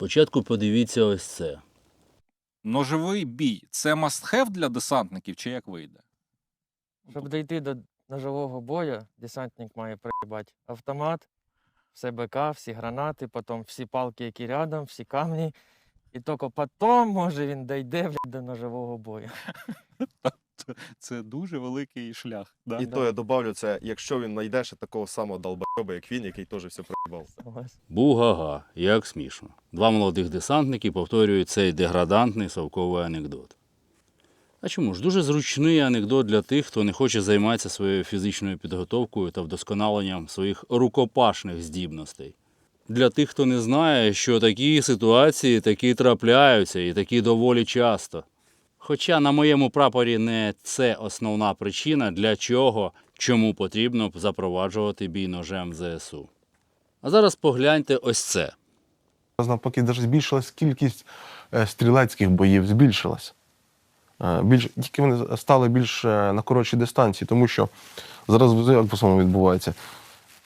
Спочатку подивіться ось це. Ножовий бій це must-have для десантників, чи як вийде? Щоб дійти до ножового бою, десантник має прибати автомат, все БК, всі гранати, потім всі палки, які рядом, всі камні. І тільки потім, може, він дійде блядь, до ножового бою. Це дуже великий шлях. Да? І Да. то я добавлю це, якщо він знайде ще такого самого долбойоба, як він, який теж все проїбав. Бугага, як смішно. Два молодих десантники повторюють цей деградантний совковий анекдот. А чому ж дуже зручний анекдот для тих, хто не хоче займатися своєю фізичною підготовкою та вдосконаленням своїх рукопашних здібностей. Для тих, хто не знає, що такі ситуації такі трапляються і такі доволі часто. Хоча на моєму прапорі не це основна причина, для чого, чому потрібно запроваджувати бій ножем в ЗСУ. А зараз погляньте ось це. Навпаки, навіть збільшилась кількість е, стрілецьких боїв, збільшилась. Е, Більш, тільки вони стали більш е, на коротшій дистанції, тому що зараз як в основному відбувається.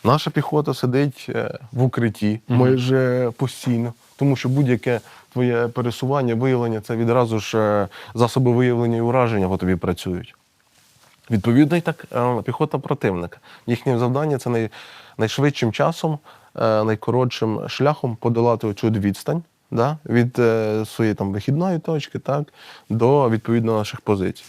Наша піхота сидить в укритті майже постійно, тому що будь-яке твоє пересування, виявлення це відразу ж е, засоби виявлення і ураження по тобі працюють. Відповідно, і так е, піхота противника. Їхнє завдання це най, найшвидшим часом, е, найкоротшим шляхом подолати цю відстань да, від своєї там вихідної точки так, до відповідно наших позицій.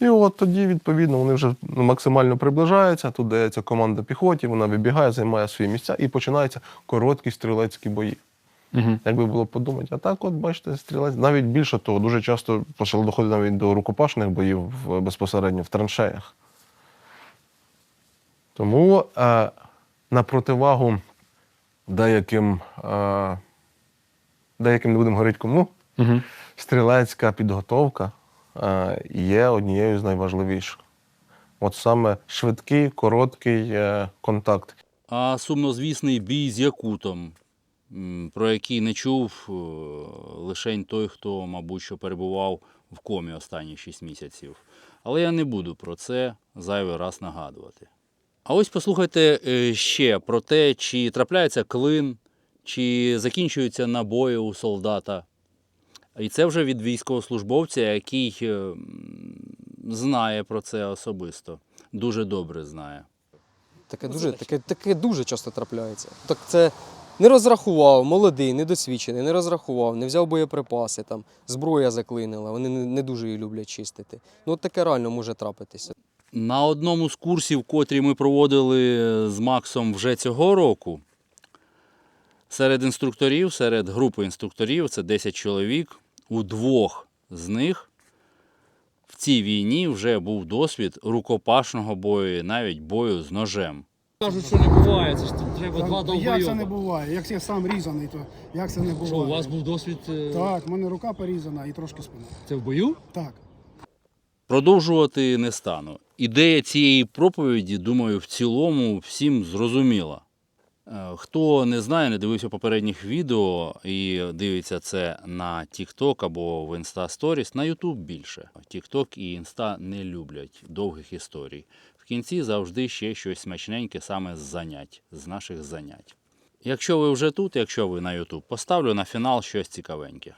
І от тоді, відповідно, вони вже ну, максимально приближаються, тут дається команда піхоті, вона вибігає, займає свої місця і починаються короткі стрілецькі бої. Угу. Як би було подумати, а так, от бачите, стрілець. Навіть більше того, дуже часто почало доходити навіть до рукопашних боїв в, безпосередньо в траншеях. Тому е, на противагу деяким, е, деяким не будемо говорити кому, Угу. стрілецька підготовка е, є однією з найважливіших. От саме швидкий, короткий е, контакт. А сумнозвісний бій з Якутом, про який не чув е, лишень той, хто, мабуть, що перебував в комі останні 6 місяців. Але я не буду про це зайвий раз нагадувати. А ось послухайте е, ще про те, чи трапляється клин, чи закінчуються набої у солдата. І це вже від військовослужбовця, який е, знає про це особисто, дуже добре знає. Таке дуже, таке, таке дуже часто трапляється. Так це не розрахував, молодий, недосвідчений, не розрахував, не взяв боєприпаси, там, зброя заклинила, вони не, дуже її люблять чистити. Ну, от таке реально може трапитися. На одному з курсів, котрі ми проводили з Максом вже цього року, серед інструкторів, серед групи інструкторів, це 10 чоловік, у двох з них в цій війні вже був досвід рукопашного бою, навіть бою з ножем. Кажуть, що не буває, це ж треба два Та Як це не буває? Як я сам різаний, то як це не буває? Що, у вас був досвід е, Так, в мене рука порізана і трошки спина. це в бою? Так. Продовжувати не стану. Ідея цієї проповіді, думаю, в цілому всім зрозуміла. Е, Хто не знає, не дивився попередніх відео і дивиться це на TikTok або в Insta Stories, на YouTube більше. TikTok і Insta не люблять довгих історій. В кінці завжди ще щось смачненьке саме з занять, з наших занять. Якщо ви вже тут, якщо ви на YouTube, поставлю на фінал щось цікавеньке.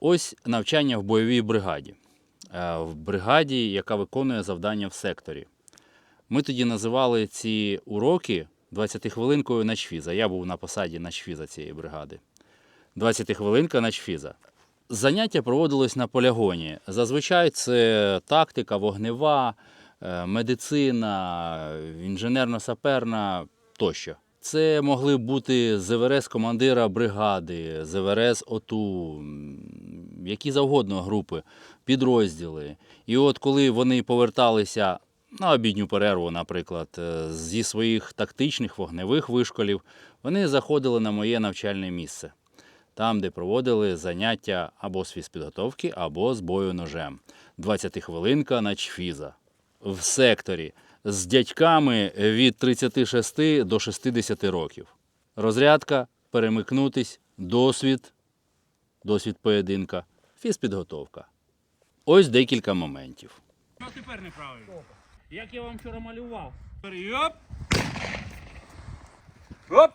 Ось навчання в бойовій бригаді. Е, в бригаді, яка виконує завдання в секторі. Ми тоді називали ці уроки 20-хвилинкою начфіза. Я був на посаді начфіза цієї бригади. 20-хвилинка начфіза. Заняття проводилось на полігоні. Зазвичай це тактика, вогнева, медицина, інженерно-саперна тощо. Це могли бути ЗВРС командира бригади, ЗВРС ОТУ, які завгодно групи, підрозділи. І от коли вони поверталися на обідню перерву, наприклад, е, зі своїх тактичних вогневих вишколів, вони заходили на моє навчальне місце, там, де проводили заняття або з фізпідготовки, або з бою ножем. 20-хвилинка на чфіза в секторі з дядьками від 36 до 60 років. Розрядка, перемикнутись, досвід, досвід поєдинка, фізпідготовка. Ось декілька моментів. А тепер неправильно. Як я вам вчора малював? Оп! Оп!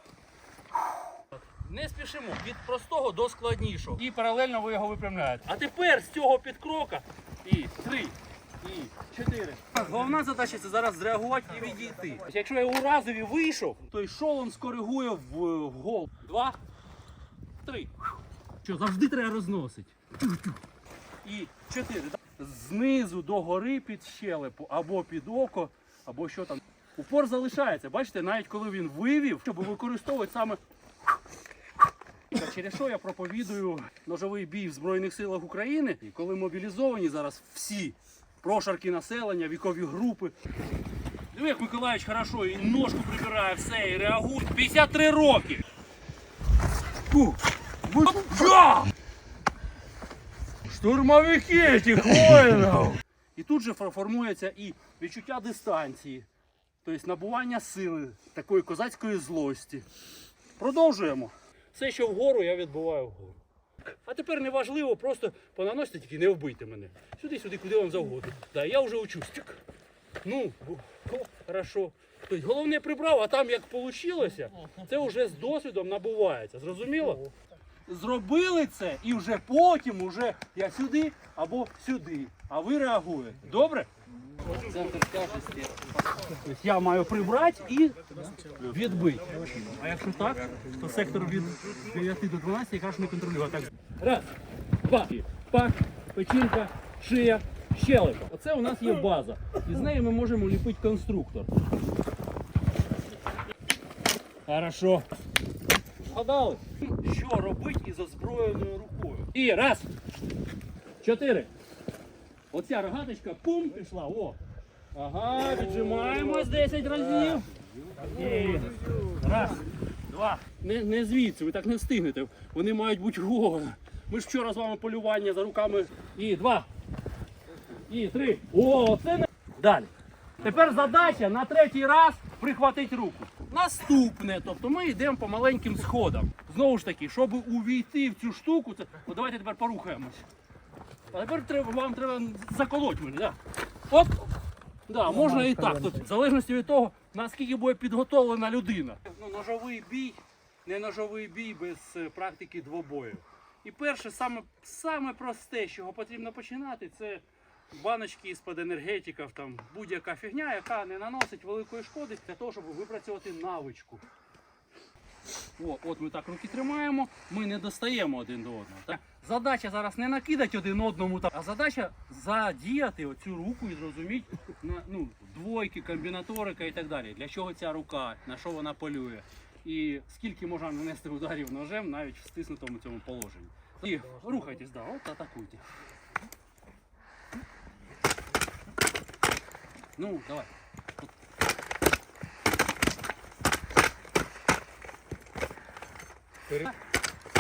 Не спішимо від простого до складнішого. І паралельно ви його випрямляєте. А тепер з цього підкрока і три, і чотири. Головна задача це зараз зреагувати і відійти. Якщо я у разові вийшов, то й шолом скоригує в, в гол. Два, три. Що, завжди треба розносити. І чотири. Знизу до гори під щелепу, або під око, або що там. Упор залишається. Бачите, навіть коли він вивів, щоб використовувати саме. Через що я проповідую ножовий бій в Збройних силах України, і коли мобілізовані зараз всі прошарки населення, вікові групи. Диви, як Миколаївич хорошо і ножку прибирає, все, і реагує. 53 роки. Фу. Ви- Я! Штурмовики цих воїнів! І тут же формується і відчуття дистанції, тобто набування сили, такої козацької злості. Продовжуємо. Все, що вгору, я відбуваю вгору. А тепер не важливо, просто понаносите, тільки не вбийте мене. Сюди, сюди, куди вам завгодно. Да, я вже учусь. Ну, о, хорошо. Тобто головне прибрав, а там як вийшло, це вже з досвідом набувається. Зрозуміло? Зробили це і вже потім уже я сюди або сюди. А ви реагуєте. Добре? Я маю прибрати і відбити. А якщо так, то сектор від 9 до 12 якраз не контролює. Так. Раз, два, пак, печінка, шия, щелепа. Оце у нас є база. І з неї ми можемо ліпити конструктор. Хорошо. Згадали? Що робити із озброєною рукою? І раз, чотири. Оця рогаточка, пум, пішла. О. Ага, віджимаємось 10 разів. І раз, два. Не, не звідси, ви так не встигнете. Вони мають бути голови. Ми ж вчора з вами полювання за руками. І два. І три. О, це не. Далі. Тепер задача на третій раз прихватити руку. Наступне, тобто ми йдемо по маленьким сходам. Знову ж таки, щоб увійти в цю штуку, це... От давайте тепер порухаємось. А тепер треба, вам треба заколоть мене, да? Оп! Да, можна і так. Тобто, в залежності від того, наскільки буде підготовлена людина. Ну, ножовий бій, не ножовий бій без е, практики двобою. І перше, саме, саме просте, з чого потрібно починати, це баночки з-під енергетиків, там будь-яка фігня, яка не наносить великої шкоди для того, щоб випрацювати навичку. О, от ми так руки тримаємо, ми не достаємо один до одного. Так? Задача зараз не накидати один одному, так, а задача задіяти оцю руку і зрозуміти на, ну, двойки, комбінаторика і так далі. Для чого ця рука, на що вона полює. І скільки можна нанести ударів ножем навіть в стиснутому цьому положенні. І рухайтесь, да, от атакуйте. Ну, давай.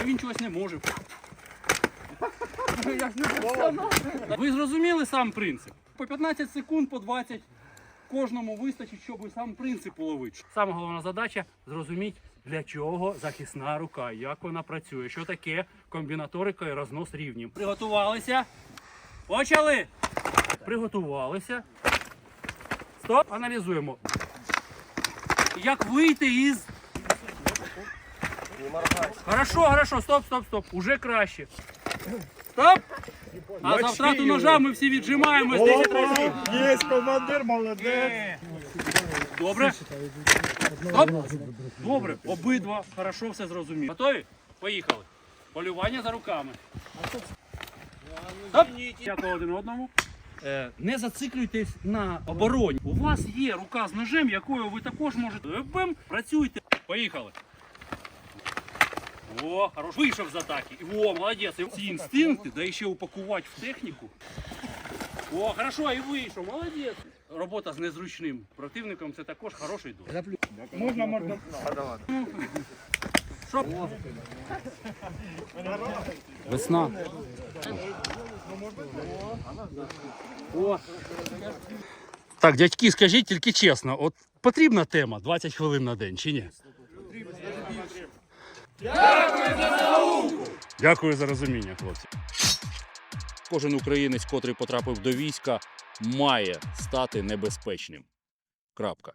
Він чогось не може. Ви зрозуміли сам принцип? По 15 секунд, по 20 кожному вистачить, щоб сам принцип уловити. Саме головна задача зрозуміти, для чого захисна рука, як вона працює, що таке комбінаторика і рознос рівнів. Приготувалися. Почали. Приготувалися. Стоп, аналізуємо. Як вийти із. Хорошо, хорошо, стоп, стоп, стоп. Уже краще. Стоп! А за втрату ножа ми всі віджимаємось 10 разів. Є командир, молодець. Добре. Стоп. Добре, обидва хорошо все зрозуміли. Готові? Поїхали. Полювання за руками. Стоп. Дякую один одному. Е, Не зациклюйтесь на обороні. У вас є рука з ножем, якою ви також можете. Бим, працюйте. Поїхали. О, хорош. Вийшов з атаки. О, молодець. Ці інстинкти, да ще упакувати в техніку. О, хорошо, і вийшов, молодець. Робота з незручним противником це також хороший досвід. Можна, можна. Що? Весна. О. Так, дядьки, скажіть тільки чесно, от потрібна тема 20 хвилин на день чи ні? Дякую за науку! Дякую за розуміння, хлопці. Кожен українець, котрий потрапив до війська, має стати небезпечним. Крапка.